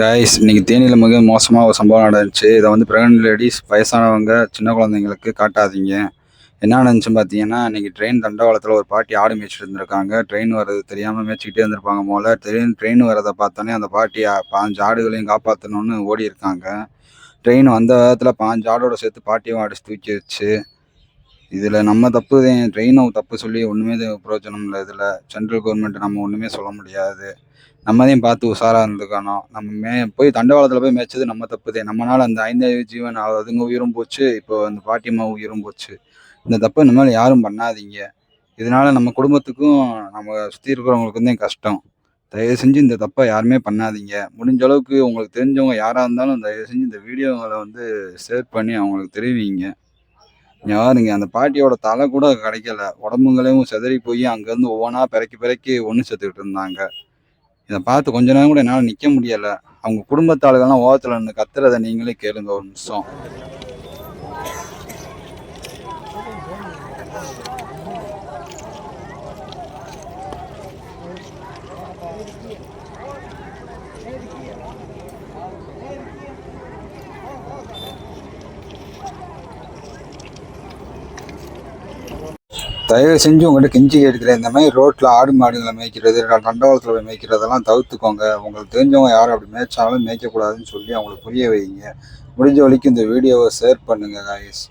Guys இன்னைக்கு தேனியில் மிக மோசமாக ஒரு சம்பவம் நடந்துச்சு. இதை வந்து ப்ரெக்னென்ட் லேடிஸ் வயசானவங்க சின்ன குழந்தைங்களுக்கு காட்டாதீங்க. என்ன நடந்துச்சுன்னு பார்த்தீங்கன்னா இன்னைக்கு ட்ரெயின் தண்டவாளத்தில் ஒரு பாட்டி ஆடு மேய்ச்சிட்டு இருந்திருக்காங்க. ட்ரெயின் வர்றது தெரியாமல் மேய்ச்சிக்கிட்டே இருந்திருப்பாங்க போல. ட்ரெயின் ட்ரெயின் வரதை பார்த்தோன்னே அந்த பாட்டி பாஞ்சு ஆடுகளையும் காப்பாற்றணும்னு ஓடி இருக்காங்க ட்ரெயின் வந்த விதத்தில் பாஞ்சு ஆடோட சேர்த்து பாட்டியும் ஆடு தூக்கி வச்சு இதில் நம்ம தப்பு தான் ட்ரெயினும் தப்பு சொல்லி ஒன்றுமே பிரயோஜனம் இல்லை. இதில் சென்ட்ரல் கவர்மெண்ட் நம்ம ஒன்றுமே சொல்ல முடியாது. நம்மதையும் பார்த்து உஷாராக இருந்துக்கணும். நம்ம மே போய் தண்டவாளத்தில் போய் மேய்ச்சது நம்ம தப்புதே நம்மளால் அந்த ஐந்தாவது ஜீவன் அதுங்க உயிரும் போச்சு. இப்போ அந்த பாட்டியம்மா உயிரும் போச்சு. இந்த தப்பை இனிமேல் யாரும் பண்ணாதீங்க. இதனால் நம்ம குடும்பத்துக்கும் நம்ம சுற்றி இருக்கிறவங்களுக்கும் தான் கஷ்டம். தயவு செஞ்சு இந்த தப்பை யாருமே பண்ணாதீங்க. முடிஞ்ச அளவுக்கு உங்களுக்கு தெரிஞ்சவங்க யாராக இருந்தாலும் தயவு செஞ்சு இந்த வீடியோங்களை வந்து ஷேர் பண்ணி அவங்களுக்கு தெரிவிங்க. யாருங்க? அந்த பாட்டியோட தலை கூட கிடைக்கல. உடம்புங்களையும் சிதறி போய் அங்கேருந்து ஒவ்வொன்றா பிறக்கி பிறக்கி ஒன்று சேர்த்துக்கிட்டு இருந்தாங்க. இதை பார்த்து கொஞ்ச நேரம் கூட என்னால் நிற்க முடியலை. அவங்க குடும்பத்தாளுகள்லாம் ஓரத்தில் நின்று கத்துறதை நீங்களே கேளுங்க ஒரு நிமிஷம். தயவு செஞ்சு உங்கள்கிட்ட கெஞ்சி கேட்கிறேன் இந்த மாதிரி ரோட்டில் ஆடு மாடுகளை மேய்க்கிறது தண்டவாளத்தில் போய் மேய்க்கிறதெல்லாம் தவிர்த்துக்கோங்க. உங்களுக்கு தெரிஞ்சவங்க யாரும் அப்படி மேய்ச்சாலும் மேய்க்கக்கூடாதுன்னு சொல்லி அவங்களுக்கு புரிய வைங்க முடிஞ்ச வரைக்கும் இந்த வீடியோவை ஷேர் பண்ணுங்கள் காய்ஸ்